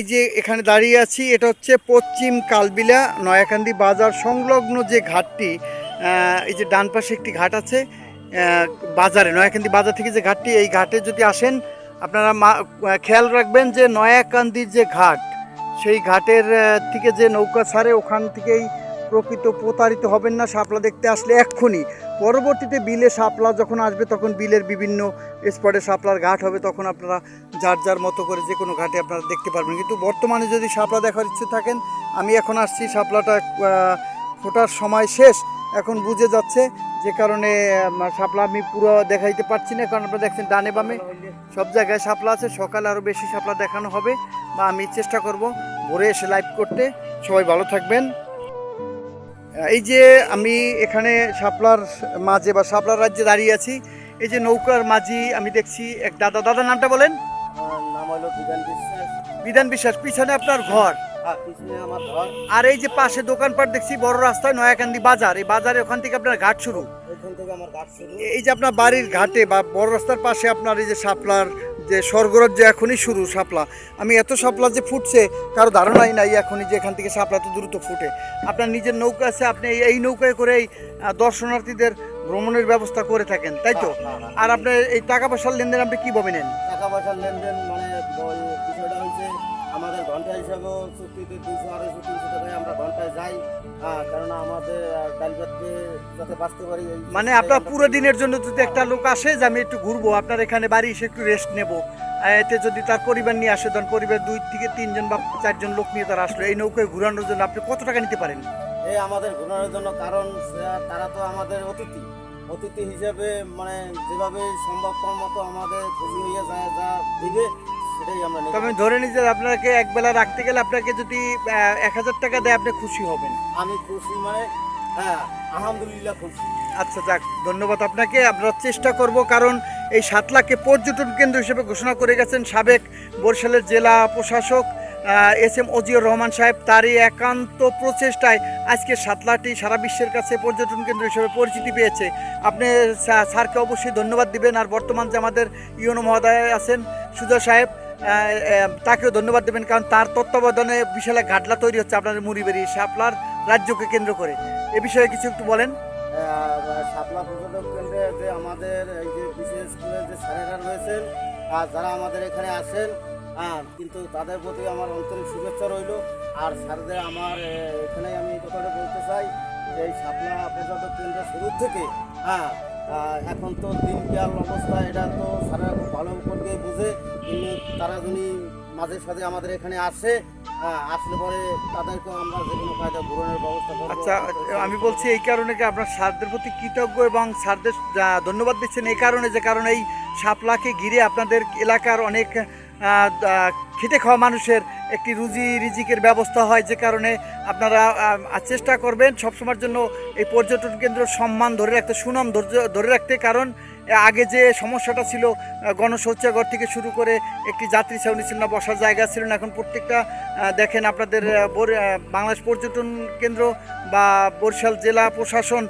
এই যে এখানে দাঁড়িয়ে আছি, এটা হচ্ছে পশ্চিম কালবিলা নয়াকান্দি বাজার সংলগ্ন যে ঘাটটি এই যে ডান পাশে একটি ঘাট আছে বাজারে, নয়াকান্দি বাজার থেকে যে ঘাটটি, এই ঘাটে যদি আসেন, আপনারা খেয়াল রাখবেন যে নয়াকান্দির যে ঘাট, সেই ঘাটের থেকে যে নৌকা ছাড়ে ওখান থেকেই প্রকৃত প্রতারিত হবেন না শাপলা দেখতে আসলে এক্ষুনি। পরবর্তীতে বিলে শাপলা যখন আসবে তখন বিলের বিভিন্ন স্পটে শাপলার ঘাট হবে তখন আপনারা যার যার মতো করে যে কোনো ঘাটে আপনারা দেখতে পারবেন। কিন্তু বর্তমানে যদি শাপলা দেখার ইচ্ছে থাকেন, আমি এখন আসছি শাপলাটা ফোটার সময় শেষ। এখন বুঝে যাচ্ছে যে কারণে শাপলা আমি পুরো দেখাইতে পারছি না। কারণ আপনারা দেখছেন ডানে বামে সব জায়গায় শাপলা আছে। সকালে আরও বেশি শাপলা দেখানো হবে। বা আমি চেষ্টা করব ভোরে এসে লাইভ করতে। সবাই ভালো থাকবেন। এই যে আমি এখানে সাপলার মাঝে বা সাপলার রাজ্যে দাঁড়িয়ে আছি এই যে নৌকার মাঝি আমি দেখছি এক দাদা দাদার নামটা বলেন। নাম হলো বিধান বিশ্বাস। বিধান বিশ্বাস পিছনে আপনার ঘর। আর এই যে পাশে দোকানপাট দেখছি বড় রাস্তায় নয়াকান্দি বাজার। এই বাজারে ওখান থেকে আপনার ঘাট শুরু। এই যে আপনার বাড়ির ঘাটে বা বড় রাস্তার পাশে আপনার এই যে শাপলার যে স্বর্গরাজ্য এখনই শুরু শাপলা আমি এত শাপলা যে ফুটছে কারও ধারণাই নাই এখনই যে এখান থেকে শাপলা তো দ্রুত ফুটে। আপনার নিজের নৌকা আছে আপনি এই- এই নৌকায় করেই আহ, দর্শনার্থীদের ভ্রমণের ব্যবস্থা করে থাকেন তাই তো। আর আপনার এই টাকা পয়সার লেনদেন আপনি কীভাবে নেন? টাকা পয়সার লেনদেন মানে চুক্তিতে দুশো আড়াইশো তিনশো টাকায় আমরা ঘন্টায় যাই। কেননা আমাদের যাতে বাঁচতে পারি মানে আপনার পুরো দিনের জন্য যদি একটা লোক আসে যে আমি একটু ঘুরবো আপনার এখানে বাড়ি এসে একটু রেস্ট নেব। এতে যদি তার পরিবার নিয়ে আসে ধরেন পরিবার দুই থেকে তিনজন বা চারজন লোক নিয়ে তারা আসলো এই নৌকায় ঘুরানোর জন্য আপনি কত টাকা নিতে পারেন? এই আমাদের ঘুরানোর জন্য কারণ তারা তো আমাদের অতিথি। অতিথি হিসেবে মানে যেভাবে সম্ভবপর মতো আমাদের খুশি হয়ে যায় যা দিবে তবে ধরে নিই যে আপনাকে একবেলা রাখতে গেলে আপনাকে যদি এক হাজার টাকা দেয় আপনি খুশি হবেন। আমি খুশি মানে হ্যাঁ আলহামদুলিল্লাহ খুশি। আচ্ছা যাক ধন্যবাদ আপনাকে। আমরা চেষ্টা করব কারণ এই সাতলাকে পর্যটন কেন্দ্র হিসেবে ঘোষণা করে গেছেন সাবেক বরিশালের জেলা প্রশাসক এস এম অজিউর রহমান সাহেব। তারই একান্ত প্রচেষ্টায় আজকে সাতলাটি সারা বিশ্বের কাছে পর্যটন কেন্দ্র হিসেবে পরিচিতি পেয়েছে। আপনি স্যার- স্যারকে অবশ্যই ধন্যবাদ দিবেন। আর বর্তমান যে আমাদের ইউনো মহোদয় আছেন সুজা সাহেব তাকেও ধন্যবাদ দেবেন, কারণ তার তত্ত্বাবধানে বিশাল ঘাটলা তৈরি হচ্ছে আপনাদের মুড়িবেরি শাপলার রাজ্যকে কেন্দ্র করে। এ বিষয়ে কিছু একটু বলেন। শাপলা পর্যটক কেন্দ্রে যে আমাদের এই যে বিশেষ করে যে স্যারেরা রয়েছেন, আর যারা আমাদের এখানে আসেন হ্যাঁ কিন্তু তাদের প্রতি আমার আন্তরিক শুভেচ্ছা রইল। আর স্যারদের আমার এখানে আমি কথাটা বলতে চাই যে এই শাপলা পর্যটক কেন্দ্র শুরু থেকে হ্যাঁ এখন তো দিনকাল অবস্থা এটা তো সারা ভালো করে বুঝে তারা যদি মাঝে সাঝে আমাদের এখানে আসে। হ্যাঁ আসলে পরে তাদেরকে আমরা যে কোনো কায়দা ঘুরানোর ব্যবস্থা করব। আচ্ছা আমি বলছি এই কারণে কি আপনার স্যারদের প্রতি কৃতজ্ঞ এবং স্যারদের ধন্যবাদ দিচ্ছেন, এই কারণে যে কারণে এই শাপলাকে ঘিরে আপনাদের এলাকার অনেক খেটে খাওয়া মানুষের একটি রুজি রিজিকের ব্যবস্থা হয়, যে কারণে আপনারা চেষ্টা করবেন সবসময়ের জন্য এই পর্যটন কেন্দ্র সম্মান ধরে রাখতে, সুনাম ধৈর্য- ধরে রাখতে। কারণ আগে যে সমস্যাটা ছিল গণশৌচাগার থেকে শুরু করে একটি যাত্রী ছাউনি ছিল না বসার জায়গা ছিল না। এখন প্রত্যেকটা দেখেন আপনাদের বাংলাদেশ পর্যটন কেন্দ্র বা বরিশাল জেলা প্রশাসন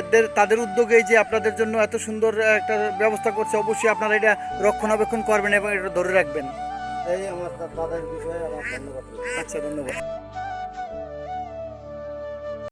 এদের তাদের উদ্যোগে যে আপনাদের জন্য এত সুন্দর একটা ব্যবস্থা করছে অবশ্যই আপনারা এটা রক্ষণাবেক্ষণ করবেন এবং এটা ধরে রাখবেন। এই আমার তাদের বিষয়ে আমার ধন্যবাদ। আচ্ছা ধন্যবাদ।